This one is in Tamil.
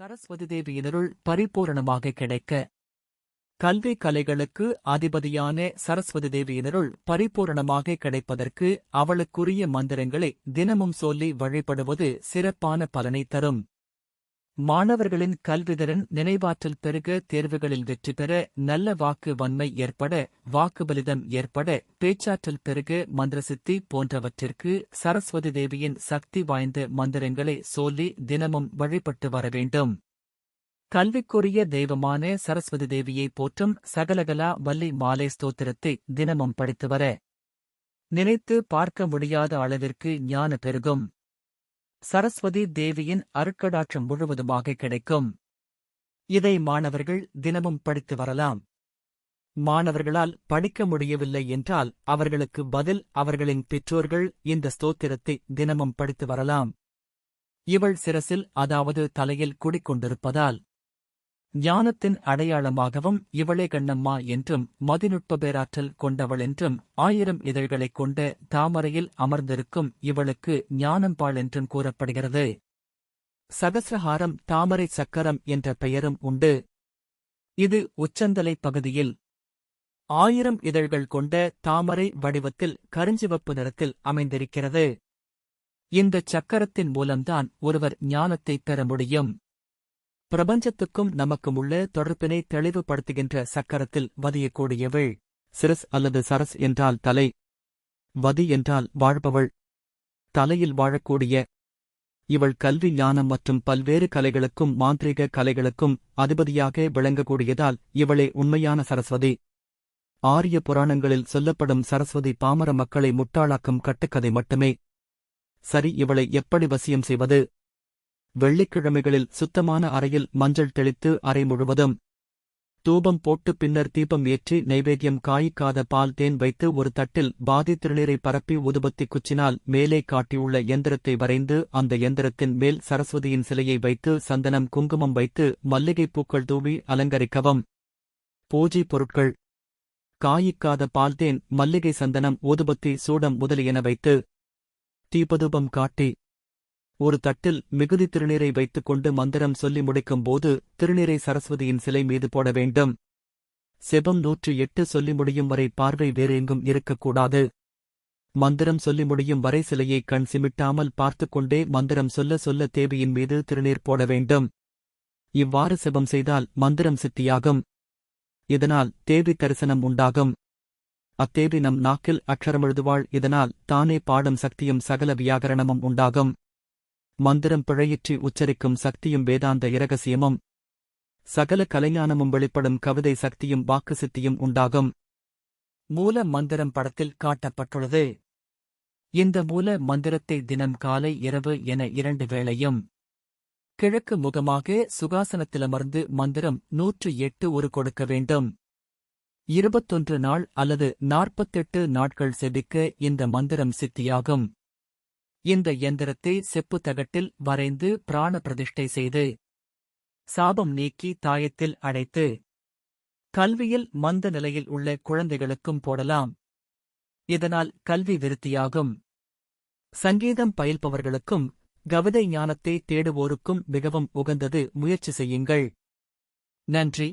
சரஸ்வதி தேவியினருள் பரிபூரணமாக கிடைக்க. கல்வி கலைகளுக்கு அதிபதியான சரஸ்வதி தேவியினருள் பரிபூரணமாக கிடைப்பதற்கு அவளுக்குரிய மந்திரங்களை தினமும் சொல்லி வழிபடுவது சிறப்பான பலனை தரும். மாணவர்களின் கல்விதிறன் நினைவாற்றல் பெருக தேர்வுகளில் வெற்றி பெற நல்ல வாக்கு வன்மை ஏற்பட வாக்குபலிதம் ஏற்பட பேச்சாற்றல் பெருக மந்திரசித்தி போன்றவற்றிற்கு சரஸ்வதி தேவியின் சக்தி வாய்ந்த மந்திரங்களை சொல்லி தினமும் வழிபட்டு வர வேண்டும். கல்விக்குரிய தெய்வமான சரஸ்வதி தேவியை போற்றும் சகலகலா வள்ளி மாலை ஸ்தோத்திரத்தை தினமும் படித்து வர. நினைத்து பார்க்க முடியாத அளவிற்கு ஞான பெருகும். சரஸ்வதி தேவியின் அருட்கடாற்றம் முழுவதுமாக கிடைக்கும். இதை மாணவர்கள் தினமும் படித்து வரலாம். மாணவர்களால் படிக்க முடியவில்லை என்றால் அவர்களுக்கு பதில் அவர்களின் பெற்றோர்கள் இந்த ஸ்தோத்திரத்தை தினமும் படித்து வரலாம். இவள் சிரசில் அதாவது தலையில் குடிக்கொண்டிருப்பதால் ஞானத்தின் அடையாளமாகவும் இவளே கண்ணம்மா என்றும் மதிநுட்ப பேராற்றல் கொண்டவள் என்றும் ஆயிரம் இதழ்களைக் கொண்ட தாமரையில் அமர்ந்திருக்கும் இவளுக்கு ஞானம்பாள் என்றும் கூறப்படுகிறது. சகசிரஹாரம் தாமரை சக்கரம் என்ற பெயரும் உண்டு. இது உச்சந்தலை பகுதியில் ஆயிரம் இதழ்கள் கொண்ட தாமரை வடிவத்தில் கருஞ்சிவப்பு நிறத்தில் அமைந்திருக்கிறது. இந்த சக்கரத்தின் மூலம்தான் ஒருவர் ஞானத்தை பெற முடியும். பிரபஞ்சத்துக்கும் நமக்கும் உள்ள தொடர்பினை தெளிவுபடுத்துகின்ற சக்கரத்தில் வதியக்கூடியவள். சிரஸ் அல்லது சரஸ் என்றால் தலை. வதி என்றால் வாழ்பவள். தலையில் வாழக்கூடிய இவள் கல்வி ஞானம் மற்றும் பல்வேறு கலைகளுக்கும் மாந்திரிக கலைகளுக்கும் அதிபதியாக விளங்கக்கூடியதால் இவளே உண்மையான சரஸ்வதி. ஆரிய புராணங்களில் சொல்லப்படும் சரஸ்வதி பாமர மக்களை முட்டாளாக்கும் கட்டுக்கதை மட்டுமே. சரி இவளை எப்படி வசியம் செய்வது? வெள்ளிக்கிழமைகளில் சுத்தமான அறையில் மஞ்சள் தெளித்து அறை முழுவதும் தூபம் போட்டு பின்னர் தீபம் ஏற்றி நைவேத்தியம் காய்க்காத பால் தேன் வைத்து ஒரு தட்டில் பாதி திருநீரை பரப்பி உதுபத்தி குச்சினால் மேலே காட்டியுள்ள எந்திரத்தை வரைந்து அந்த எந்திரத்தின் மேல் சரஸ்வதியின் சிலையை வைத்து சந்தனம் குங்குமம் வைத்து மல்லிகைப் பூக்கள் தூவி அலங்கரிக்கவும். பூஜை பொருட்கள். காய்க்காத பால்தேன் மல்லிகை சந்தனம் ஊதுபத்தி சூடம் முதலியன வைத்து தீபதூபம் காட்டி ஒரு தட்டில் மிகுதி திருநீரை வைத்துக் கொண்டு மந்திரம் சொல்லி முடிக்கும் போது திருநீரை சரஸ்வதியின் சிலை மீது போட வேண்டும். செபம் நூற்று எட்டு சொல்லி முடியும் வரை பார்வை வேறு எங்கும் இருக்கக்கூடாது. மந்திரம் சொல்லி முடியும் வரை சிலையை கண் சிமிட்டாமல் பார்த்துக்கொண்டே மந்திரம் சொல்ல சொல்ல தேவியின் மீது திருநீர் போட வேண்டும். இவ்வாறு செபம் செய்தால் மந்திரம் சித்தியாகும். இதனால் தேவி தரிசனம் உண்டாகும். அத்தேவி நம் நாக்கில் அக்ஷரமெழுதுவாள் இதனால் தானே பாடும் சக்தியும் சகல வியாகரணமும் உண்டாகும். மந்திரம் பிழையிற்றி உச்சரிக்கும் சக்தியும் வேதாந்த இரகசியமும். சகல கலைஞானமும் வெளிப்படும் கவிதை சக்தியும் வாக்கு சித்தியும் உண்டாகும். மூல மந்திரம் படத்தில் காட்டப்பட்டுள்ளது. இந்த மூல மந்திரத்தை தினம் காலை இரவு என இரண்டு வேளையும். கிழக்கு முகமாக சுகாசனத்திலமர்ந்து மந்திரம் நூற்று எட்டு ஒரு கொடுக்க வேண்டும். இருபத்தொன்று நாள் அல்லது நாற்பத்தெட்டு நாட்கள் செபிக்க இந்த மந்திரம் சித்தியாகும். இந்த எந்திரத்தை செப்பு தகட்டில் வரைந்து பிராண பிரதிஷ்டை செய்து சாபம் நீக்கி தாயத்தில் அடைத்து கல்வியில் மந்த நிலையில் உள்ள குழந்தைகளுக்கும் போடலாம். இதனால் கல்வி விருத்தியாகும். சங்கீதம் பயில்பவர்களுக்கும் கவிதை ஞானத்தை தேடுவோருக்கும் மிகவும் உகந்தது முயற்சி செய்யுங்கள். நன்றி.